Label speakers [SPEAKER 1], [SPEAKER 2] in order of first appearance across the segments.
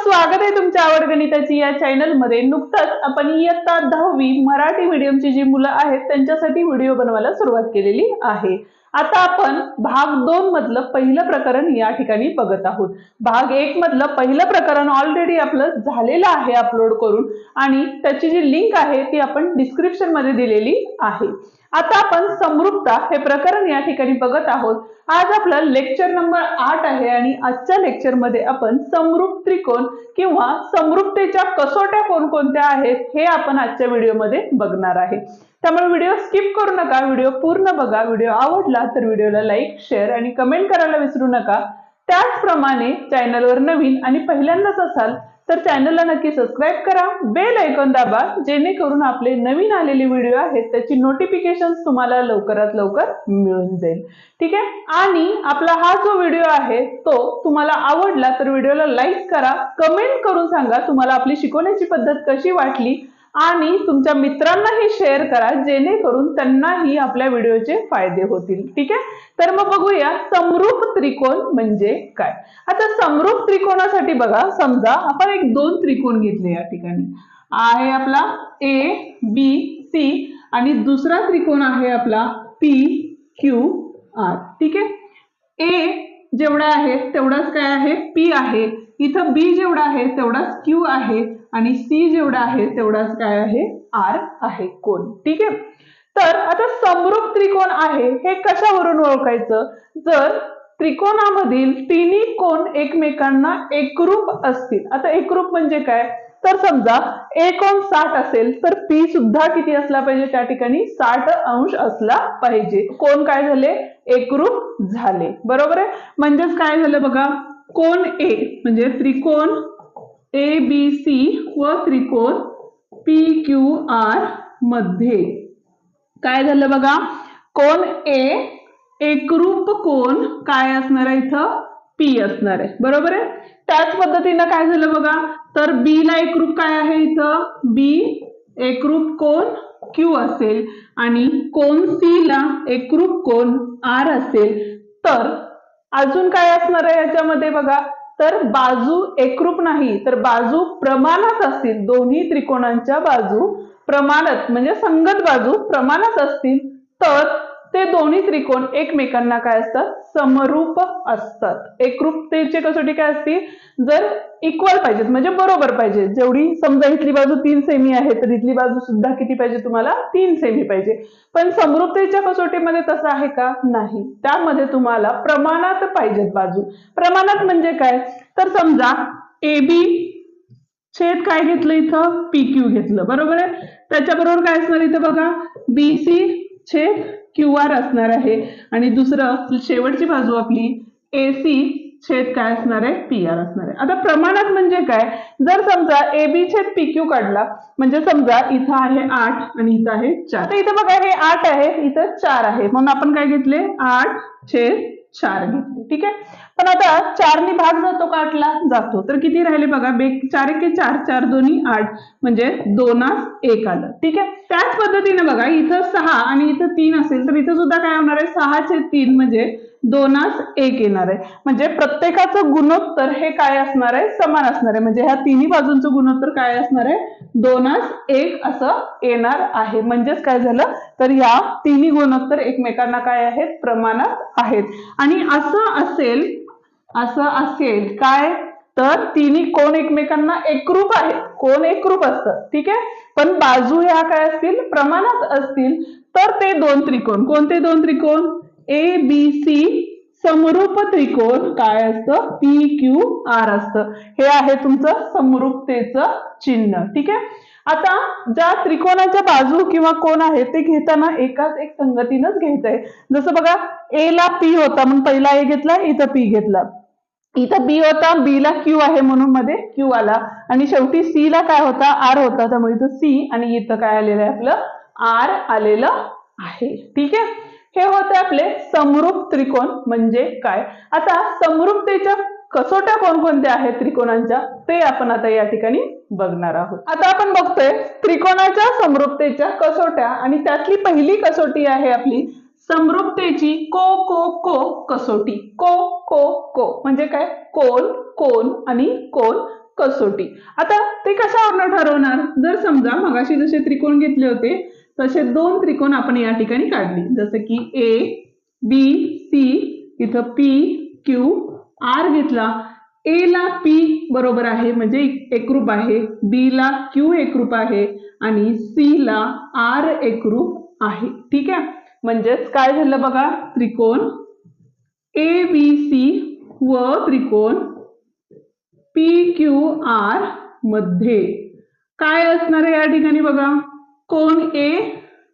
[SPEAKER 1] स्वागत आहे तुमच्या आवड गणिताची या चॅनलमध्ये नुकतंच आपण इयत्ता दहावी मराठी मीडियमची जी मुलं आहेत त्यांच्यासाठी व्हिडिओ बनवायला सुरुवात केलेली आहे. आता आपण भाग दोन मधलं पहिलं प्रकरण या ठिकाणी बघत आहोत. भाग एक मधलं पहिलं प्रकरण ऑलरेडी आपलं झालेलं आहे अपलोड करून आणि त्याची जी लिंक आहे ती आपण डिस्क्रिप्शनमध्ये दिलेली आहे. आता आपण समृप्ता हे प्रकरण या ठिकाणी बघत आहोत. आज आपलं लेक्चर नंबर आठ आहे आणि आजच्या लेक्चरमध्ये आपण समरूप त्रिकोण किंवा समृप्तेच्या कसोट्या कोणकोणत्या आहेत हे आपण आजच्या व्हिडिओमध्ये बघणार आहे. त्यामुळे व्हिडिओ स्किप करू नका. व्हिडिओ पूर्ण बघा. व्हिडिओ आवडला तर व्हिडिओला लाईक शेअर आणि कमेंट करायला विसरू नका. त्याचप्रमाणे चॅनलवर नवीन आणि पहिल्यांदाच असाल तर चॅनलला नक्की सबस्क्राईब करा. बेल ऐकून दाबा जेणेकरून आपले नवीन आलेले व्हिडिओ आहेत त्याची नोटिफिकेशन तुम्हाला लवकरात लवकर मिळून जाईल. ठीक आहे? आणि आपला हा जो व्हिडिओ आहे तो तुम्हाला आवडला तर व्हिडिओला लाईक करा. कमेंट करून सांगा तुम्हाला आपली शिकवण्याची पद्धत कशी वाटली. आणि तुमच्या मित्रांनाही शेअर करा जेणेकरून त्यांनाही आपल्या व्हिडिओचे फायदे होतील. ठीक आहे? तर मग बघूया समरूप त्रिकोण म्हणजे काय? आता समरूप त्रिकोणासाठी बघा समजा आपण एक दोन त्रिकोण घेतले या ठिकाणी. आहे आपला ए बी सी आणि दुसरा त्रिकोण आहे आपला पी क्यू आर ठीक आहे? ए जेवढा आहे तेवढाच काय आहे? पी आहे. इथं बी जेवढा आहे तेवढाच क्यू आहे. आणि सी जेवढा आहे तेवढाच काय आहे? आर आहे कोण ठीक आहे? तर आता समरूप त्रिकोण आहे हे कशावरून ओळखायचं? जर त्रिकोणामधील तिन्ही कोण एकमेकांना एकरूप असतील. आता एकरूप म्हणजे काय? तर समजा ए कोण साठ असेल तर पी सुद्धा किती असला पाहिजे? त्या ठिकाणी साठ अंश असला पाहिजे. कोण काय झाले? एकरूप झाले. बरोबर आहे? म्हणजेच काय झालं बघा? कोण ए म्हणजे त्रिकोण ए बी सी व त्रिकोण पी क्यू आरमध्ये. काय झालं बघा? कोण ए एकरूप कोण काय असणार आहे इथं? पी असणार आहे. बरोबर आहे? त्याच पद्धतीनं काय झालं बघा? तर बी ला एकरूप काय आहे इथं? बी एकरूप कोण क्यू असेल आणि कोण सी ला एकरूप कोण आर असेल. तर अजून काय असणार आहे याच्यामध्ये बघा? तर बाजू एकरूप नाही तर बाजू प्रमाणात असतील. दोन्ही त्रिकोणांच्या बाजू प्रमाणात म्हणजे संगत बाजू प्रमाणात असतील तर ते दोन्ही त्रिकोण एकमेकांना काय असतात? समरूप असतात. एकरूपतेचे कसोटी काय असते जर इक्वल पाहिजेत म्हणजे बरोबर पाहिजे. जेवढी समजा इथली बाजू तीन सेमी आहे तर इथली बाजू सुद्धा किती पाहिजे? तुम्हाला तीन सेमी पाहिजे. पण समरूपतेच्या कसोटीमध्ये तसं आहे का? नाही. त्यामध्ये तुम्हाला प्रमाणात पाहिजेत बाजू. प्रमाणात म्हणजे काय? तर समजा ए बी छेद काय घेतलं इथं? पी क्यू घेतलं. बरोबर आहे? त्याच्याबरोबर काय असणार इथं बघा? बी सी छेद क्यू आर असणार आहे. आणि दुसरं शेवटची बाजू आपली ए सी छेद काय असणार आहे? पी आर असणार आहे. आता प्रमाणात म्हणजे काय? जर समजा ए बी छेद पी क्यू काढला म्हणजे समजा इथं आहे आठ आणि इथं आहे चार. तर इथं बघा हे आठ आहे इथं चार आहे. म्हणून आपण काय घेतले? आठ छेद चार घेतले ठीक आहे? पण आता चारने भाग जातो का आठला जातो. तर किती राहिले बघा? बे चार एके चार चार दोन्ही आठ म्हणजे दोनास एक आलं ठीक आहे? त्याच पद्धतीने बघा इथं सहा आणि इथं तीन असेल तर इथं सुद्धा काय होणार आहे? सहाचे तीन म्हणजे दोनास एक येणार आहे. म्हणजे प्रत्येकाचं गुणोत्तर हे काय असणार आहे? समान असणार आहे. म्हणजे ह्या तिन्ही बाजूंचं गुणोत्तर काय असणार आहे? दोनास एक असं येणार आहे. म्हणजेच काय झालं? तर या तिन्ही गुणोत्तर एकमेकांना काय आहेत? प्रमाणात आहेत. आणि असं असेल असं असेल काय? तर तिन्ही कोण एकमेकांना एकरूप आहेत? कोण एकरूप असतात ठीक आहे? पण बाजू ह्या काय असतील? प्रमाणात असतील. तर ते दोन त्रिकोण. कोणते दोन त्रिकोण? ए बी सी समरूप त्रिकोण काय असतं? पी क्यू आर असतं. हे आहे तुमचं समरूपतेचं चिन्ह. ठीक आहे? आता ज्या त्रिकोणाच्या बाजू किंवा कोण आहे ते घेताना एकाच एक संगतीनंच घ्यायचंय. जसं बघा ए ला पी होता म्हणून पहिला ए घेतला इथं पी घेतला. इथं बी होता बी ला क्यू आहे म्हणून मध्ये क्यू आला. आणि शेवटी सी ला काय होता? आर होता. त्यामुळे इथं सी आणि इथं काय आलेलं आहे आपलं? आर आलेलं आहे. ठीक आहे? हे होते आपले समरूप त्रिकोण म्हणजे काय? आता समरूपतेच्या कसोट्या कोणकोणत्या आहेत त्रिकोणांच्या? ते आपण आता या ठिकाणी बघणार आहोत. आता आपण बघतोय त्रिकोणाच्या समरूपतेच्या कसोट्या आणि त्यातली पहिली कसोटी आहे आपली समरूपतेची को को को कसोटी. को को को म्हणजे काय? कोण कोण आणि कोण कसोटी. आता ते कशावरनं ठरवणार? जर समजा मगाशी जसे त्रिकोण घेतले होते तसे दोन त्रिकोण आपण या ठिकाणी काढले. जसं की ए बी सी इथं पी क्यू आर घेतला. ए ला पी बरोबर आहे म्हणजे एकरूप आहे. बी ला क्यू एकरूप आहे आणि सी ला आर एकरूप आहे. ठीक आहे? म्हणजेच काय झालं बघा? त्रिकोण ए बी सी व त्रिकोण पी क्यू आरमध्ये. काय असणार आहे या ठिकाणी बघा? कोण ए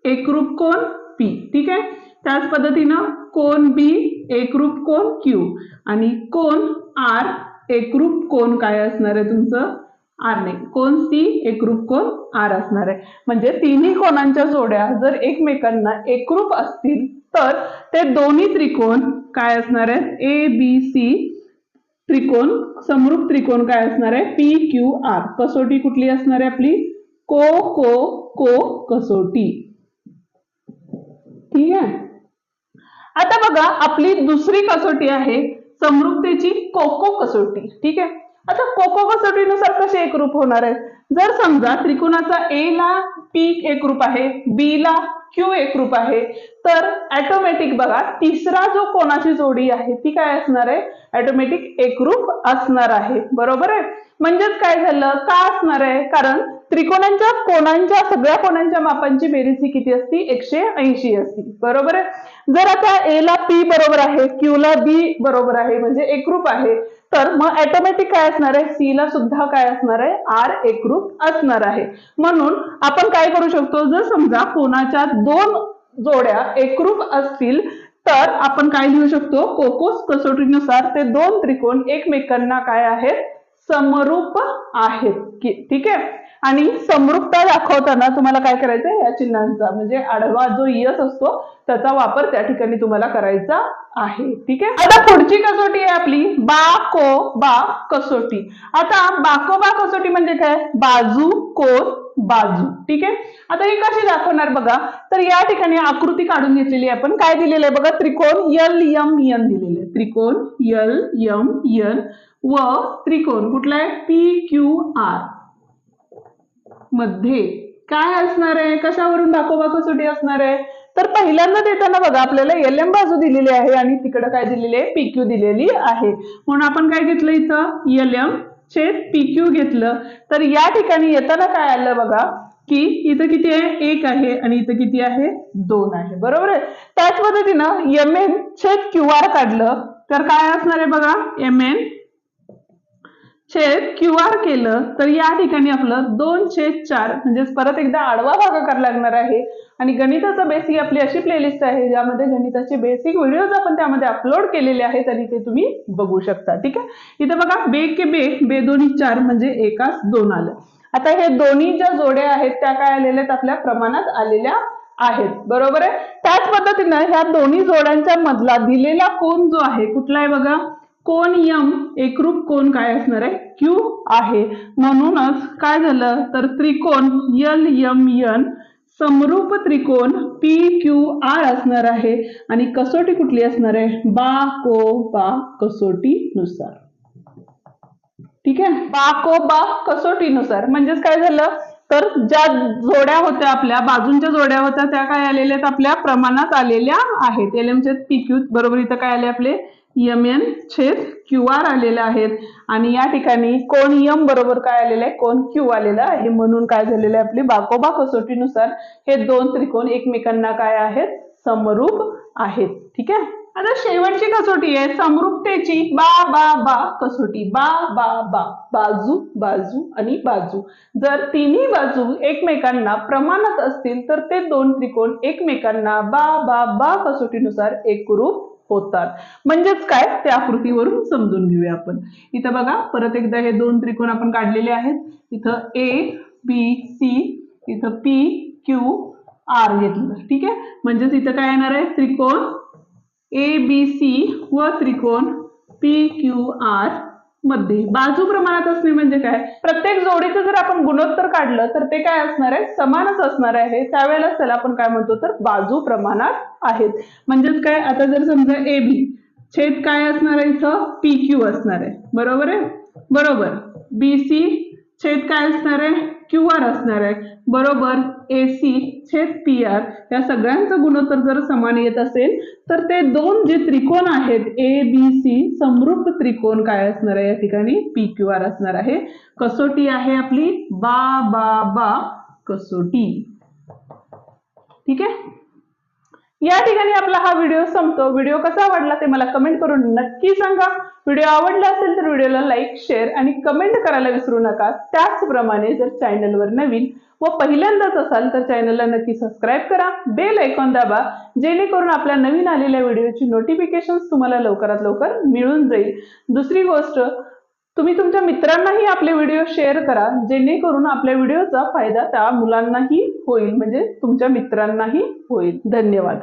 [SPEAKER 1] एकरूप कोण पी ठीक आहे? त्याच पद्धतीनं कोण बी एकरूप कोण क्यू. आणि कोण आर एकरूप कोण काय असणार आहे तुमचं? आर नाही. कोण सी एकरूप कोण आर असणार आहे. म्हणजे तिन्ही कोणांच्या जोड्या जर एकमेकांना एकरूप असतील तर ते दोन्ही त्रिकोण काय असणार आहेत? ए बी सी त्रिकोण समरूप त्रिकोण काय असणार आहे? P Q R. कसोटी कुठली असणार आहे आपली? को को को कसोटी ठीक आहे? आता बघा आपली दुसरी कसोटी आहे समृद्धीची कोको कसोटी. ठीक आहे? आता कोको कसोटीनुसार कसे एकरूप होणार आहे जर समजा त्रिकोणाचा ए ला पी एकरूप आहे बी ला क्यू एकरूप आहे तर ऍटोमॅटिक बघा तिसरा जो कोणाची जोडी आहे ती काय असणार आहे? ऑटोमॅटिक एकरूप असणार आहे. बरोबर आहे? म्हणजेच काय झालं? का असणार आहे? कारण त्रिकोणांच्या कोणांच्या सगळ्या कोणांच्या मापांची बेरीज ही किती असती? एकशे ऐंशी असती. बरोबर? आहे जर आता ए ला पी बरोबर आहे क्यू ला बी बरोबर आहे म्हणजे एकरूप आहे तर मग ऑटोमॅटिक काय असणार आहे? सी ला सुद्धा काय असणार आहे? आर एकरूप असणार आहे. म्हणून आपण काय करू शकतो? जर समजा कोणाच्या दोन जोड्या एकरूप असतील तर आपण काय लिहू शकतो? कोकोस कसोटीनुसार ते दोन त्रिकोण एकमेकांना काय आहेत? समरूप आहेत. ठीक आहे? आणि समृद्धता दाखवताना तुम्हाला काय करायचं या चिन्हांचा म्हणजे आडवा जो यस असतो त्याचा वापर त्या ठिकाणी तुम्हाला करायचा आहे. ठीक आहे? आता पुढची कसोटी आहे आपली. बा को बा कसोटी. आता बाको बा कसोटी म्हणजे काय? बाजू कोण बाजू. ठीक आहे? आता ही कशी दाखवणार बघा. तर या ठिकाणी आकृती काढून घेतलेली आहे आपण. काय दिलेलं आहे बघा? त्रिकोण यल यम यन दिलेलं आहे. त्रिकोण यल यम यन व त्रिकोण. कुठला आहे? पी क्यू आर मध्ये. काय असणार आहे? कशावरून दाखोबा कसोटी असणार आहे? तर पहिल्यांदा देताना बघा आपल्याला एल एम बाजू दिलेली आहे आणि तिकडं काय दिलेली आहे? पीक्यू दिलेली आहे. म्हणून आपण काय घेतलं इथं? एल एम छेद पीक्यू घेतलं. तर या ठिकाणी येताना काय आलं बघा की इथं किती आहे? एक आहे आणि इथं किती आहे? दोन आहे. बरोबर आहे? त्याच पद्धतीनं एम एन छेद क्यू आर काढलं. तर काय असणार आहे बघा? एम एन छेद क्यू आर केलं तर या ठिकाणी आपलं दोन छेद चार म्हणजेच परत एकदा आडवा भागाकार लागणार आहे. आणि गणिताचा बेसिक आपली अशी प्लेलिस्ट आहे ज्यामध्ये गणिताचे बेसिक व्हिडिओज आपण त्यामध्ये अपलोड केलेले आहेत आणि ते तुम्ही बघू शकता ठीक आहे? इथं बघा बे के बे बे दोन्ही चार म्हणजे एकाच दोन आलं. आता हे दोन्ही ज्या जोड्या आहेत त्या काय आलेल्या आहेत? आपल्या प्रमाणात आलेल्या आहेत. बरोबर आहे? त्याच पद्धतीनं ह्या दोन्ही जोड्यांच्या मधला दिलेला कोण जो आहे कुठला आहे बघा? कोण यम एकरूप कोण काय असणार आहे? क्यू आहे. म्हणूनच काय झालं? तर त्रिकोण यल यम यन समरूप त्रिकोण पी क्यू आर असणार आहे. आणि कसोटी कुठली असणार आहे? बा को बा कसोटी नुसार. ठीक आहे? बा को बा कसोटीनुसार म्हणजेच काय झालं? तर ज्या जोड्या होत्या आपल्या बाजूंच्या जोड्या होत्या त्या काय आलेल्या आहेत? आपल्या प्रमाणात आलेल्या आहेत. एल पी क्यू बरोबर इथं काय आले आपले? यम एन छेद क्यू आर आलेले आहेत. आणि या ठिकाणी कोण यम बरोबर काय आलेलं आहे? कोण क्यू आलेलं आहे? म्हणून काय झालेलं आहे आपली बाकोबा कसोटीनुसार हे दोन त्रिकोण एकमेकांना काय आहेत? समरूप आहेत. ठीक आहे? आता शेवटची कसोटी आहे. समरूपतेची बा बा बा कसोटी. बा बा बा. बाजू बाजू आणि बाजू. जर तिन्ही बाजू एकमेकांना प्रमाणात असतील तर ते दोन त्रिकोण एकमेकांना बा बा बा कसोटीनुसार एकरूप होतात. म्हणजेच काय? त्या आकृतीवरून समजून घेऊया आपण. इथं बघा परत एकदा हे दोन त्रिकोण आपण काढलेले आहेत. इथं ए बी सी इथं पी क्यू आर घेतलं. ठीक आहे? म्हणजेच इथं काय येणार आहे? त्रिकोण ए बी सी व त्रिकोण पी क्यू आर मध्ये. बाजू प्रमाणात असणे म्हणजे काय? प्रत्येक जोडीचं जर आपण गुणोत्तर काढलं तर ते काय असणार आहे? समानच असणार आहे. त्यावेळेला त्याला आपण काय म्हणतो? तर बाजू प्रमाणात आहेत. म्हणजेच काय? आता जर समजा ए बी छेद काय असणार आहे इथं? पी क्यू असणार आहे. बरोबर आहे? बरोबर. बी सी छेद काय असणार आहे? क्यू आर असणार आहे. बरोबर. ए सी छेद पी आर या सगळ्यांचं गुणोत्तर जर समान येत असेल तर ते दोन जे त्रिकोण आहेत ए बी सी समृद्ध त्रिकोण काय असणार आहे? या ठिकाणी पी क्यू आर असणार आहे. कसोटी आहे आपली? बा बा बा कसोटी. ठीक आहे? या ठिकाणी आपला हा व्हिडिओ संपतो. व्हिडिओ कसा आवडला ते मला कमेंट करून नक्की सांगा. व्हिडिओ आवडला असेल तर व्हिडिओला लाईक शेअर आणि कमेंट करायला विसरू नका. त्याचप्रमाणे जर चॅनलवर नवीन व पहिल्यांदाच असाल तर चॅनलला नक्की सबस्क्राईब करा. बेल ऐकॉन दाबा. जेणेकरून आपल्या नवीन आलेल्या व्हिडिओची नोटिफिकेशन तुम्हाला लवकरात लवकर मिळून जाईल. दुसरी गोष्ट तुम्ही तुमच्या मित्रांनाही आपले व्हिडिओ शेअर करा जेणेकरून आपल्या व्हिडिओचा फायदा त्या मुलांनाही होईल म्हणजे तुमच्या मित्रांनाही होईल. धन्यवाद.